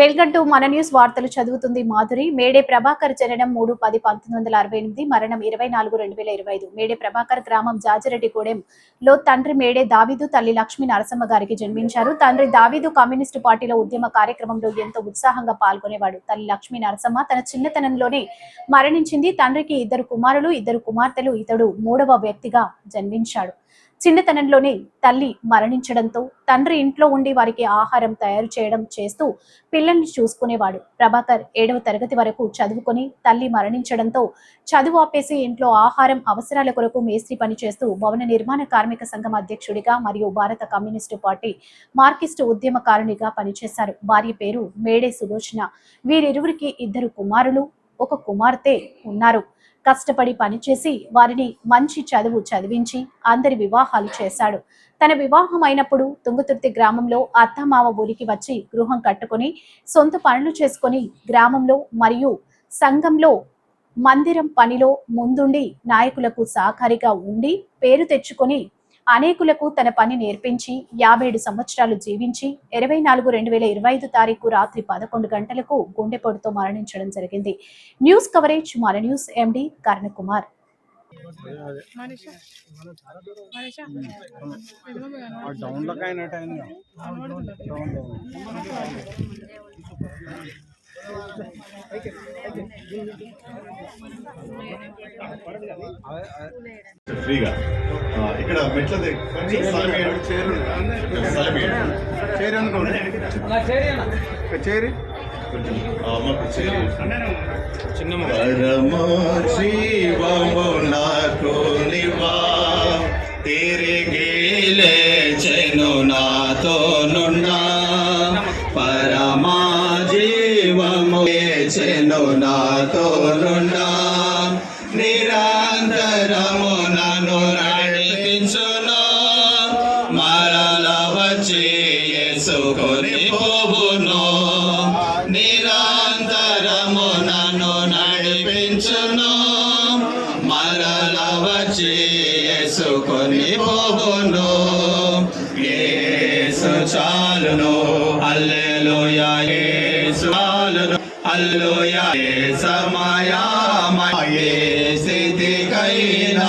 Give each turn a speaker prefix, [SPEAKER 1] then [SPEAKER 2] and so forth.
[SPEAKER 1] Welcome to మన news వార్తలు చదువుతుంది మాధురి. మేడే ప్రభాకర్ జననం మూడు పది పంతొమ్మిది వందల అరవై ఎనిమిది మరణం ఇరవై నాలుగు రెండు వేల ఇరవై ఐదు. మేడే ప్రభాకర్ గ్రామం జాజిరెడ్డిగూడెం లో తండ్రి మేడే దావీదు తల్లి లక్ష్మీ నరసమ్మ గారికి జన్మించారు. తండ్రి దావీదు కమ్యూనిస్టు పార్టీలో ఉద్యమ కార్యక్రమంలో ఎంతో ఉత్సాహంగా పాల్గొనేవాడు. తల్లి లక్ష్మీ నరసమ్మ తన చిన్నతనంలోనే మరణించింది. తండ్రికి ఇద్దరు కుమారులు ఇద్దరు కుమార్తెలు ఇతడు మూడవ వ్యక్తిగా జన్మించాడు. చిన్నతనంలోనే తల్లి మరణించడంతో తండ్రి ఇంట్లో ఉండి వారికి ఆహారం తయారు చేయడం చేస్తూ పిల్లల్ని చూసుకునేవాడు. ప్రభాకర్ ఏడవ తరగతి వరకు చదువుకొని తల్లి మరణించడంతో చదువు ఆపేసి ఇంట్లో ఆహారం అవసరాల కొరకు మేస్త్రి పని చేస్తూ భవన నిర్మాణ కార్మిక సంఘం అధ్యక్షుడిగా మరియు భారత కమ్యూనిస్టు పార్టీ మార్కిస్టు ఉద్యమకారునిగా పనిచేశారు. భార్య పేరు మేడే సులోచన. వీరిరువురికి ఇద్దరు కుమారులు ఒక కుమార్తె ఉన్నారు. కష్టపడి పనిచేసి వారిని మంచి చదువు చదివించి అందరి వివాహాలు చేశాడు. తన వివాహం అయినప్పుడు తుంగతుర్తి గ్రామంలో అత్తమామ ఊరికి వచ్చి గృహం కట్టుకొని సొంత పనులు చేసుకొని గ్రామంలో మరియు సంఘంలో మందిరం పనిలో ముందుండి నాయకులకు సహకారిగా ఉండి పేరు తెచ్చుకొని అనేకులకు తన పని నేర్పించి యాభై ఏడు సంవత్సరాలు జీవించి ఇరవై నాలుగు రెండు వేల ఇరవై ఐదు తారీఖు రాత్రి పదకొండు గంటలకు గుండెపోటుతో మరణించడం జరిగింది. న్యూస్ కవరేజ్ మన న్యూస్ ఎండి కర్ణకుమార్.
[SPEAKER 2] డౌన్
[SPEAKER 3] ఫ్రీగా. ఇక్కడ మెట్ల దగ్గర స్థలం
[SPEAKER 2] అనుకోండి చేరి
[SPEAKER 3] జీవము నాకు నివా. నాతో నున్నా జీవము లేచెను నాతో నిరంతరము నన్ను నడిపించును. మరల వచ్చి యేసుకొని పోవును నిరంతరము నన్ను నడిపించును. మరల వచ్చి యేసుకొని పోవును యేసు చాలును. హల్లెలూయా యేసు. చాలును హల్లెలూయా ఏ సమయమయే స్థితికైనా